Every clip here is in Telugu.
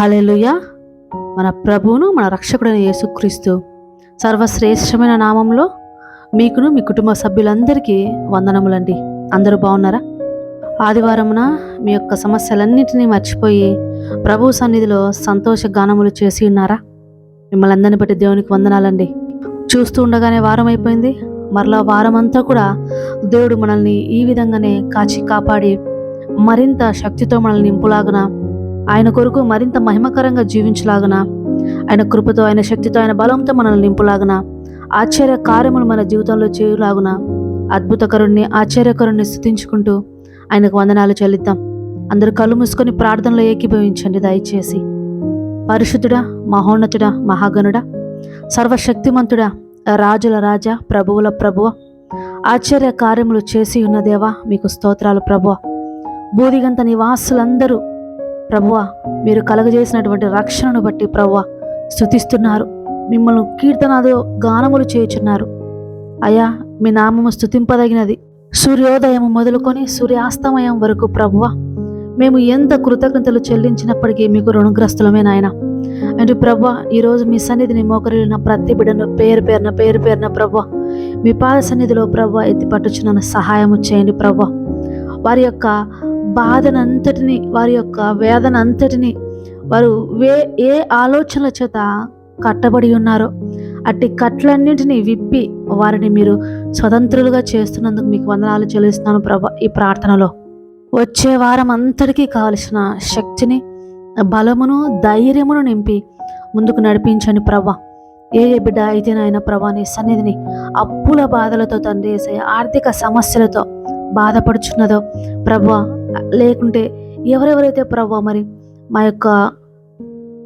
హలెలుయ మన ప్రభువును మన రక్షకుడైన యేసుక్రీస్తు సర్వశ్రేష్టమైన నామంలో మీకును మీ కుటుంబ సభ్యులందరికీ వందనములండి. అందరూ బాగున్నారా? ఆదివారమున మీ యొక్క సమస్యలన్నింటినీ మర్చిపోయి ప్రభు సన్నిధిలో సంతోష గానములు చేసి ఉన్నారా? మిమ్మల్ని అందరిని బట్టి దేవునికి వందనాలండి. చూస్తూ ఉండగానే వారం అయిపోయింది. మరలా వారం అంతా కూడా దేవుడు మనల్ని ఈ విధంగానే కాచి కాపాడి మరింత శక్తితో మనల్ని నింపులాగున ఆయన కొరకు మరింత మహిమకరంగా జీవించలాగన? ఆయన కృపతో ఆయన శక్తితో ఆయన బలంతో మనల్ని నింపులాగున? ఆశ్చర్య కార్యములు మన జీవితంలో చేయులాగున? అద్భుతకరుణ్ణి ఆశ్చర్యకరుణ్ణి స్థుతించుకుంటూ ఆయనకు వందనాలు చెల్లిద్దాం. అందరూ కళ్ళు మూసుకొని ప్రార్థనలో ఏకీభవించండి దయచేసి. పరిశుద్ధుడా మహోన్నతుడా మహాగణుడా సర్వశక్తిమంతుడా రాజుల రాజా ప్రభువుల ప్రభువ ఆశ్చర్య కార్యములు చేసి ఉన్న దేవా మీకు స్తోత్రాలు ప్రభువ. బూదిగంత నివాసులందరూ ప్రభువ మీరు కలగజేసినటువంటి రక్షణను బట్టి ప్రభువ స్థుతిస్తున్నారు మిమ్మల్ని కీర్తనాదో గానములు చేయుచున్నారు. అయ్యా మీ నామము స్థుతింపదగినది సూర్యోదయం మొదలుకొని సూర్యాస్తమయం వరకు ప్రభువ మేము ఎంత కృతజ్ఞతలు చెల్లించినప్పటికీ మీకు రుణగ్రస్తులమే నాయన. అంటే ప్రభు ఈరోజు మీ సన్నిధిని మోకరిన ప్రతి బిడ్డను పేరు పేరున పేరు పేరున ప్రభు మీ పాద సన్నిధిలో ప్రభు ఎత్తి పట్టుచున్న సహాయము చేయండి ప్రభు వారి యొక్క బాధనంతటిని వారి యొక్క వేదన అంతటిని వారు వే ఏ ఆలోచనల చేత కట్టబడి ఉన్నారో అట్టి కట్లన్నింటినీ విప్పి వారిని మీరు స్వతంత్రులుగా చేస్తున్నందుకు మీకు వందనాలు చెల్లిస్తున్నాను ప్రభా ఈ ప్రార్థనలో. వచ్చే వారం అంతటికీ కావలసిన శక్తిని బలమును ధైర్యమును నింపి ముందుకు నడిపించండి ప్రభా. ఏ ఏ బిడ్డ అయితే నాయన ప్రభా నీ సన్నిధిని అప్పుల బాధలతో తండ్రి ఆర్థిక సమస్యలతో బాధపడుచున్నదో ప్రభా లేకుంటే ఎవరెవరైతే ప్రభు మరి మా యొక్క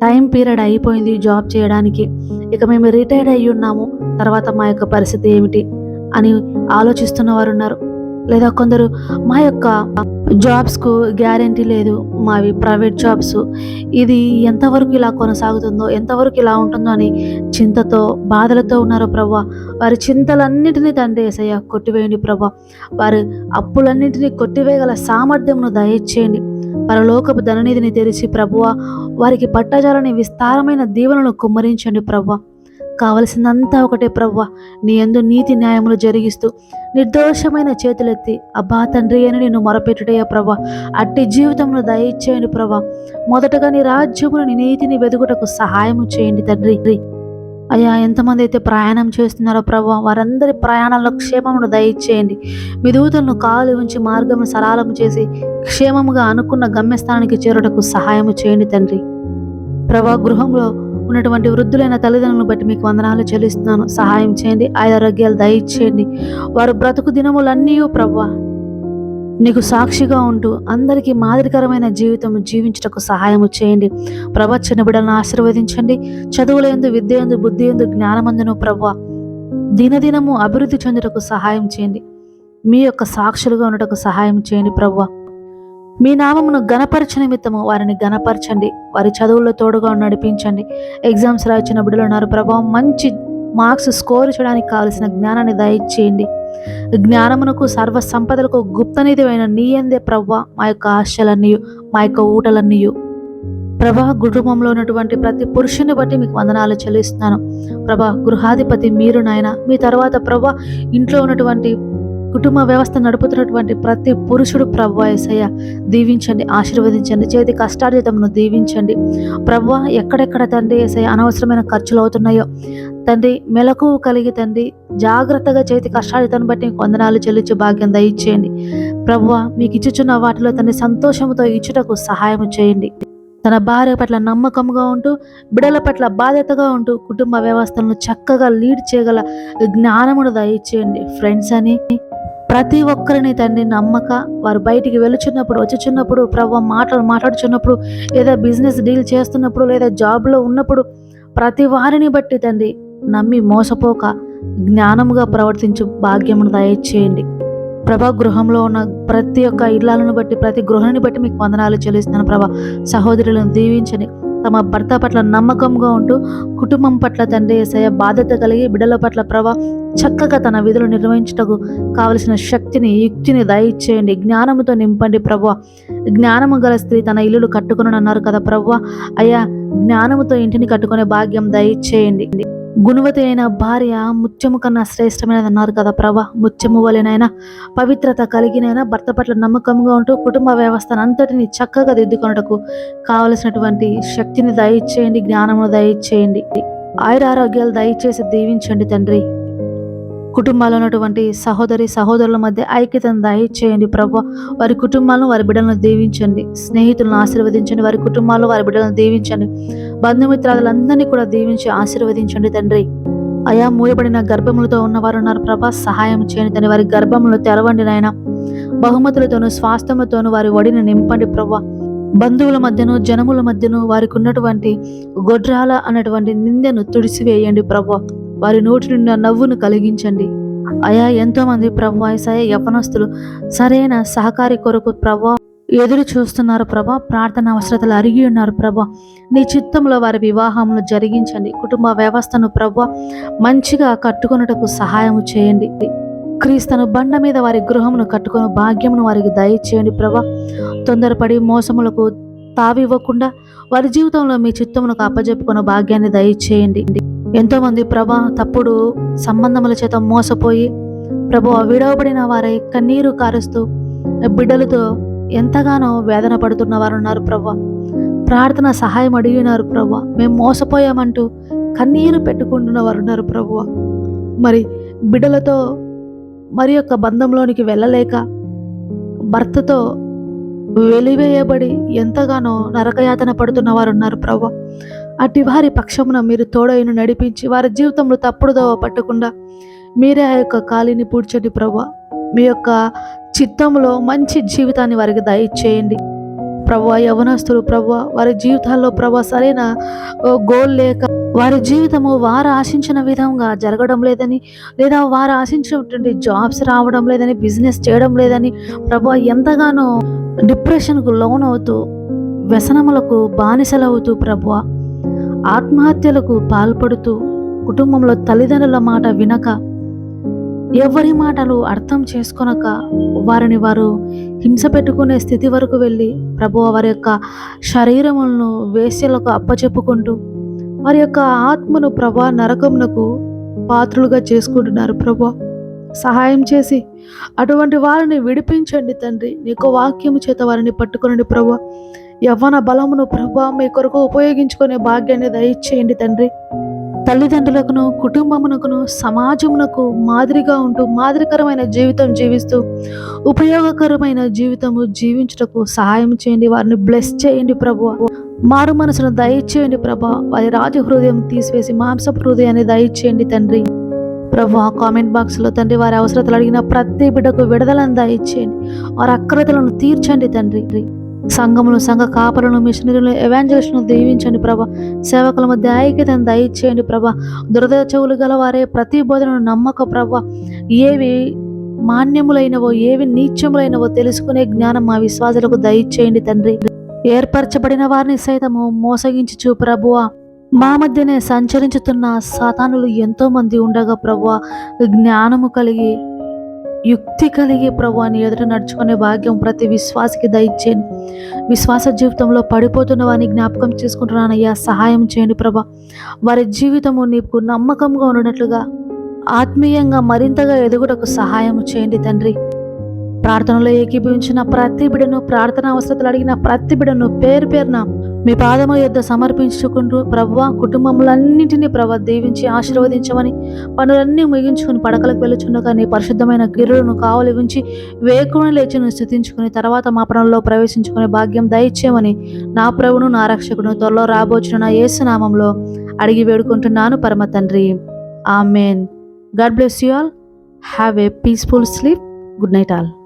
టైం పీరియడ్ అయిపోయింది జాబ్ చేయడానికి ఇక మేము రిటైర్డ్ అయ్యి ఉన్నాము తర్వాత మా యొక్క పరిస్థితి ఏమిటి అని ఆలోచిస్తున్న వారు ఉన్నారు. లేదా కొందరు మా యొక్క జాబ్స్కు గ్యారంటీ లేదు మావి ప్రైవేట్ జాబ్స్ ఇది ఎంతవరకు ఇలా కొనసాగుతుందో ఎంతవరకు ఇలా ఉంటుందో అని చింతతో బాధలతో ఉన్నారో ప్రభా వారి చింతలన్నిటినీ తండ్రి ఏసయ్య కొట్టివేయండి ప్రభా వారి అప్పులన్నింటినీ కొట్టివేయగల సామర్థ్యమును దయచేయండి. పరలోకపు ధననిధిని తెరిచి ప్రభువ వారికి పట్టజాలని విస్తారమైన దీవెనలు కుమ్మరించండి ప్రభా కావలసినంతా ఒకటే ప్రవ్వ నీ ఎందు నీతి న్యాయములు జరిగిస్తూ నిర్దోషమైన చేతులెత్తి అబ్బా తండ్రి అని నేను మొరపెట్టుటయ్యా ప్రభా అట్టి జీవితంలో దయచేయండి ప్రభా మొదటగా నీ రాజ్యమును నీ నీతిని వెదుగుటకు సహాయము చేయండి తండ్రి. అయ్యా ఎంతమంది అయితే ప్రయాణం చేస్తున్నారో ప్రభా వారందరి ప్రయాణంలో క్షేమమును దయచేయండి. మీ దూతలను కాలు ఉంచి మార్గమును సరళము చేసి క్షేమముగా అనుకున్న గమ్యస్థానానికి చేరుటకు సహాయము చేయండి తండ్రి. ప్రభా గృహంలో ఉన్నటువంటి వృద్ధులైన తల్లిదండ్రులను బట్టి మీకు వందనాలు చెల్లిస్తున్నాను. సహాయం చేయండి ఆరోగ్యాలు దయచేయండి. వారు బ్రతుకు దినములన్నీ ప్రభు నీకు సాక్షిగా ఉంటూ అందరికీ మాదిరికరమైన జీవితం జీవించుటకు సహాయము చేయండి. ప్రభా బిడ్డలను ఆశీర్వదించండి. చదువులందు విద్య ఎందు బుద్ధి ఎందు జ్ఞానమందును ప్రభా దినదినము అభివృద్ధి చెందుటకు సహాయం చేయండి. మీ యొక్క సాక్షులుగా ఉండటకు సహాయం చేయండి ప్రభా మీ నామమును గణపరచ నిమిత్తము వారిని గణపరచండి వారి చదువుల్లో తోడుగా నడిపించండి. ఎగ్జామ్స్ రాసిన బిడ్డలు ఉన్నారు. ప్రభావం మంచి మార్క్స్ స్కోర్ చేయడానికి కావలసిన జ్ఞానాన్ని దయచేయండి. జ్ఞానమునకు సర్వ సంపదలకు గుప్తనిధివైన అయిన నీ అందే ప్రభా మా యొక్క ఆశలన్నీ మా యొక్క ఊటలన్నీ. ప్రభా కుటుంబంలో ఉన్నటువంటి ప్రతి పురుషుని బట్టి మీకు వందనాలు చెల్లిస్తున్నాను. ప్రభా గృహాధిపతి మీరు నాయన. మీ తర్వాత ప్రభా ఇంట్లో ఉన్నటువంటి కుటుంబ వ్యవస్థ నడుపుతున్నటువంటి ప్రతి పురుషుడు ప్రభు ఏసయ్య దీవించండి ఆశీర్వదించండి చేతి కష్టార్జితమును దీవించండి. ప్రభు ఎక్కడెక్కడ తండ్రి ఏసయ్య అనవసరమైన ఖర్చులు అవుతున్నాయో తండ్రి మెలకు కలిగి తండ్రి జాగ్రత్తగా చేతి కష్టార్జితను బట్టి వందనాలు చెల్లించు భాగ్యం దయచేయండి. ప్రభు మీకు ఇచ్చుచున్న వాటిలో తండ్రి సంతోషంతో ఇచ్చుటకు సహాయం చేయండి. తన భార్య పట్ల నమ్మకంగా ఉంటూ బిడల పట్ల బాధ్యతగా ఉంటూ కుటుంబ వ్యవస్థలను చక్కగా లీడ్ చేయగల జ్ఞానమును దయచేయండి. ఫ్రెండ్స్ అని ప్రతి ఒక్కరిని తండ్రి నమ్మక వారు బయటికి వెళ్ళుచున్నప్పుడు వచ్చుచున్నప్పుడు ప్రభు మాటలు మాట్లాడుచున్నప్పుడు లేదా బిజినెస్ డీల్ చేస్తున్నప్పుడు లేదా జాబ్లో ఉన్నప్పుడు ప్రతి వారిని బట్టి తండ్రి నమ్మి మోసపోక జ్ఞానముగా ప్రవర్తించు భాగ్యమును దయచేయండి. ప్రభా గృహంలో ఉన్న ప్రతి ఒక్క ఇళ్ళను బట్టి ప్రతి గృహాన్ని బట్టి మీకు వందనాలు చెల్లిస్తాను ప్రభా. సహోదరులను దీవించని తమ భర్త పట్ల నమ్మకంగా ఉంటూ కుటుంబం పట్ల తండ్రి ఏసయ్య బాధ్యత కలిగి బిడ్డల పట్ల ప్రభా చక్కగా తన విధులు నిర్వహించుటకు కావలసిన శక్తిని యుక్తిని దయచేయండి. జ్ఞానముతో నింపండి ప్రభు. జ్ఞానము గల స్త్రీ తన ఇల్లులు కట్టుకుని అన్నారు కదా ప్రభు. అయ్యా జ్ఞానముతో ఇంటిని కట్టుకునే భాగ్యం దయచేయండి. గుణవతి అయిన భార్య ముత్యము కన్నా శ్రేష్టమైనది అన్నారు కదా ప్రభ. ముత్యము వలెనైనా పవిత్రత కలిగినైనా భర్త పట్ల నమ్మకంగా ఉంటూ కుటుంబ వ్యవస్థను అంతటిని చక్కగా దిద్దుకొనుటకు కావలసినటువంటి శక్తిని దయచేయండి జ్ఞానమును దయచేయండి. ఆయురారోగ్యాలు దయచేసి దీవించండి తండ్రి. కుటుంబాల్లో ఉన్నటువంటి సహోదరి సహోదరుల మధ్య ఐక్యతను దయచేయండి ప్రభు. వారి కుటుంబాలను వారి బిడ్డలను దీవించండి. స్నేహితులను ఆశీర్వదించండి. వారి కుటుంబాల్లో వారి బిడ్డలను దీవించండి. బంధుమిత్రాదులందరినీ కూడా దీవించి ఆశీర్వదించండి తండ్రి. అయా మూయబడిన గర్భములతో ఉన్నవారు ఉన్నారు ప్రభా. సహాయం చేయండి తండ్రి. వారి గర్భములు తెరవండి నాయన. బహుమతులతోనూ స్వాస్థ్యముతోనూ వారి ఒడిని నింపండి ప్రభా. బంధువుల మధ్యను జనముల మధ్యను వారికి ఉన్నటువంటి గొడ్రాల అన్నటువంటి నిందను తుడిసివేయండి ప్రభా. వారి నోటి నుండి నవ్వును కలిగించండి. అయా ఎంతో మంది ప్రభా సయ యపనస్తులు సరైన సహకారి కొరకు ప్రభా ఎదురు చూస్తున్నారు ప్రభా. ప్రార్థన అవసరతలు అరిగి ఉన్నారు ప్రభా. నీ చిత్తంలో వారి వివాహములు జరిగించండి. కుటుంబ వ్యవస్థను ప్రభా మంచిగా కట్టుకొనుటకు సహాయం చేయండి. క్రీస్తును బండ మీద వారి గృహమును కట్టుకుని భాగ్యమును వారికి దయచేయండి ప్రభా. తొందరపడి మోసములకు తావివ్వకుండా వారి జీవితంలో మీ చిత్తమునకు అప్పజెప్పుకున్న భాగ్యాన్ని దయచేయండి. ఎంతోమంది ప్రభా తప్పుడు సంబంధముల చేత మోసపోయి ప్రభు విడవబడిన వారై కన్నీరు కారుస్తూ బిడ్డలతో ఎంతగానో వేదన పడుతున్న వారు ఉన్నారు ప్రవ్వ. ప్రార్థన సహాయం అడిగినారు ప్రవ్వ. మేము మోసపోయామంటూ కన్నీరు పెట్టుకుంటున్న వారు ఉన్నారు ప్రభువ మరి బిడ్డలతో మరి యొక్క బంధంలోనికి వెళ్ళలేక భర్తతో వెలివేయబడి ఎంతగానో నరకయాతన పడుతున్న వారు ఉన్నారు ప్రభు అట్టి వారి పక్షమున మీరు తోడైన నడిపించి వారి జీవితంలో తప్పుడుదోవ పట్టకుండా మీరే ఆ యొక్క కాలిని పూడ్చండి ప్రభు మీ యొక్క చిత్తంలో మంచి జీవితాన్ని వారికి దయచేయండి. ప్రభా యవనస్తులు ప్రభా వారి జీవితాల్లో ప్రభా సరైన గోల్ లేక వారి జీవితము వారు ఆశించిన విధంగా జరగడం లేదని లేదా వారు ఆశించినటువంటి జాబ్స్ రావడం లేదని బిజినెస్ చేయడం లేదని ప్రభా ఎంతగానో డిప్రెషన్కు లోన్ అవుతూ వ్యసనములకు బానిసలవుతూ ప్రభు ఆత్మహత్యలకు పాల్పడుతూ కుటుంబంలో తల్లిదండ్రుల మాట వినక ఎవరి మాటలు అర్థం చేసుకొనక వారిని వారు హింస పెట్టుకునే స్థితి వరకు వెళ్ళి ప్రభు వారి యొక్క శరీరములను వేశ్యలకు అప్పచెప్పుకుంటూ వారి యొక్క ఆత్మను ప్రభా నరకమునకు పాత్రులుగా చేసుకుంటున్నారు. ప్రభా సహాయం చేసి అటువంటి వారిని విడిపించండి తండ్రి. నీకు వాక్యము చేత వారిని పట్టుకునండి ప్రభా. యవ్వన బలమును ప్రభా మీ కొరకు ఉపయోగించుకునే భాగ్యాన్ని దయచేయండి తండ్రి. తల్లిదండ్రులకును కుటుంబమునకును సమాజమునకు మాదిరిగా ఉంటూ మాదిరికరమైన జీవితం జీవిస్తూ ఉపయోగకరమైన జీవితము జీవించుటకు సహాయం చేయండి. వారిని బ్లెస్ చేయండి ప్రభు మారు మనసును దయచేయండి ప్రభా. వారి రాజ హృదయం తీసివేసి మాంసపు హృదయాన్ని దయచేయండి తండ్రి. ప్రభు కామెంట్ బాక్స్లో తండ్రి వారి అవసరతలు అడిగిన ప్రతి బిడ్డకు విడుదలను దయచేయండి. వారి అక్రతలను తీర్చండి తండ్రి. సంఘములు సంఘ కాపలను మిషనరీలు ఎవాంజలిస్టును దీవించండి ప్రభ. సేవకుల మధ్య ఐక్యతను దయచేయండి ప్రభా. దురద చెవులు గల వారే ప్రతి బోధనను నమ్మక ప్రభ. ఏవి మాన్యములైనవో ఏవి నీచములైనవో తెలుసుకునే జ్ఞానం మా విశ్వాసులకు దయచేయండి తండ్రి. ఏర్పరచబడిన వారిని సైతము మోసగించుచు ప్రభువా. మా మధ్యనే సంచరించుతున్న సాతానులు ఎంతోమంది ఉండగా ప్రభువ జ్ఞానము కలిగి యుక్తి కలిగి ప్రభువాని ఎదుట నడుచుకునే భాగ్యం ప్రతి విశ్వాసకి దయచేయండి. విశ్వాస జీవితంలో పడిపోతున్న వారిని జ్ఞాపకం చేసుకుంటున్నానయ్యా. సహాయం చేయండి ప్రభా. వారి జీవితము నీకు నమ్మకంగా ఉన్నట్లుగా ఆత్మీయంగా మరింతగా ఎదుగుటకు సహాయం చేయండి తండ్రి. ప్రార్థనలో ఏకీభవించిన ప్రతి బిడను ప్రార్థన అవసరతలు అడిగిన ప్రతి బిడను పేరు పేరున మీ పాదము యొద్ద సమర్పించుకుంటూ ప్రవ్వ కుటుంబములన్నింటినీ ప్రవ దీవించి ఆశీర్వదించమని పనులన్నీ ముగించుకుని పడకలకు వెళ్ళుచుండగా నీ పరిశుద్ధమైన గిరులను కావలి ఉంచి వేకుని లేచి స్థుతించుకుని తర్వాత మా పనుల్లో ప్రవేశించుకునే భాగ్యం దయచేయమని నా ప్రభును నా రక్షకును త్వరలో రాబోచున నా యేసునామంలో అడిగి వేడుకుంటున్నాను పరమ తండ్రి. Amen. God bless you all. Have a peaceful sleep. Good night all.